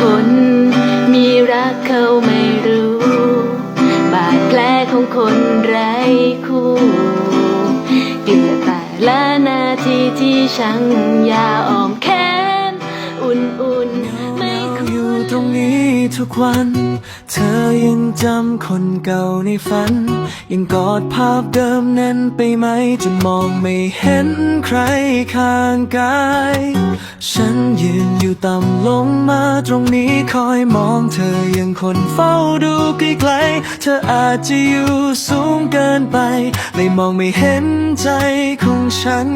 คน มีรักเขาไม่รู้ บาดแผลของคนไร้คู่เกลือแต่ละนาทีที่ช่างยาออม ทุกวัน เธอยังจำคนเก่าในฝัน ยังกอดภาพเดิมนั้นไปไหม จนมองไม่เห็นใครข้างกาย ฉันยืนอยู่ต่ำลงมาตรงนี้คอยมองเธอยังคนเฝ้าดูไกลๆ เธออาจจะอยู่สูงเกินไปเลยมองไม่เห็นใจของฉัน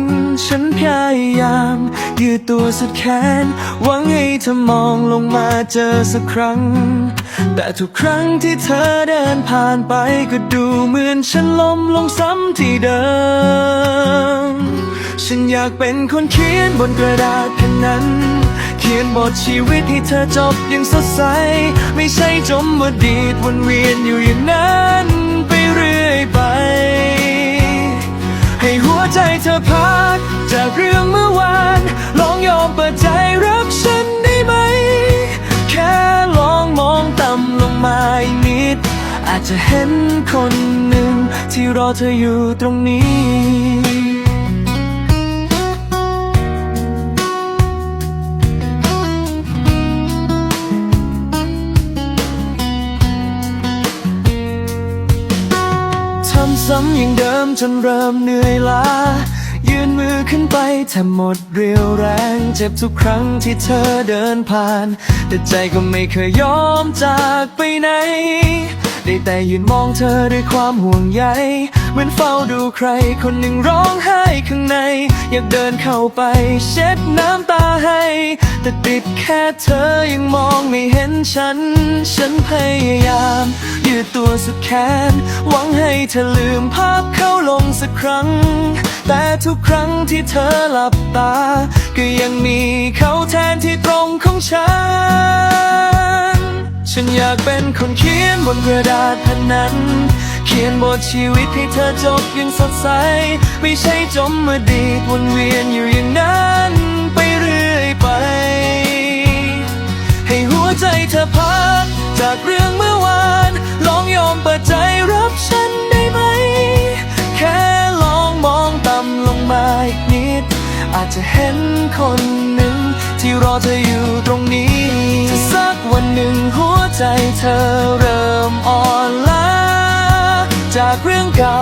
ฉันพยายามยืดตัวสุดแขนหวังให้ เธอมองลงมาเจอสักครั้ง แต่ทุกครั้งที่เธอเดินผ่านไปก็ดูเหมือนฉันล้มลงซ้ำที่เดิม ฉันอยากเป็นคนเขียนบนกระดาษแผ่นนั้น เขียนบทชีวิตให้เธอจบอย่างสดใส ไม่ใช่จมอดีตวนเวียนอยู่อย่างนั้นไปเรื่อยไป ให้หัวใจเธอพักจากเรื่องเมื่อวานลองยอมเปิดใจรับฉัน ที่รอเธออยู่ตรงนี้ ทำซ้ำอย่างเดิมจนเริ่มเหนื่อยล้า ยืนมือขึ้นไปแทบหมดเรียวแรง เจ็บทุกครั้งที่เธอเดินผ่าน แต่ใจก็ไม่เคยยอมจากไปไหน ได้แต่ยืนมองเธอด้วยความห่วงใยเหมือนเฝ้าดูใครคนหนึ่งร้องไห้ข้างใน อยากเดินเข้าไปเช็ดน้ำตาให้ แต่ติดแค่เธอยังมองไม่เห็นฉัน ฉันพยายาม ยืดตัวสุดแขน หวังให้เธอลืมภาพเขาลงสักครั้ง แต่ทุกครั้งที่เธอหลับตา ก็ยังมีเขาแทนที่ตรงของฉันากเป็นคนเขียนบนกระดาษแผ่นนั้น เขียนบทชีวิตให้เธอจบย่างสดใส ไม่ใช่จมอดีตวนเวียนอยู่อย่างนั้นไปเรื่อยไป ให้หัวใจเธอพักจากเรื่องเมื่อวาน ลองยอมเปิดใจรับฉันได้ไหม แค่ลองมองต่ำลงมาอีกนิด อาจจะเห็นคนหนึ่งที่รอเธออยู่ตรงนี้ สักวันหนึ่งหัว ใจเธอเริ่มอ่อนล้าจากเรื่องเก่า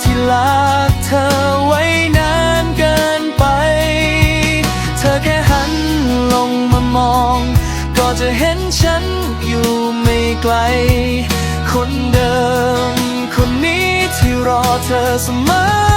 ที่ลากเธอไว้นานเกินไป เธอแค่หันลงมามอง ก็จะเห็นฉันอยู่ไม่ไกล คนเดิม คนนี้ที่รอเธอเสมอ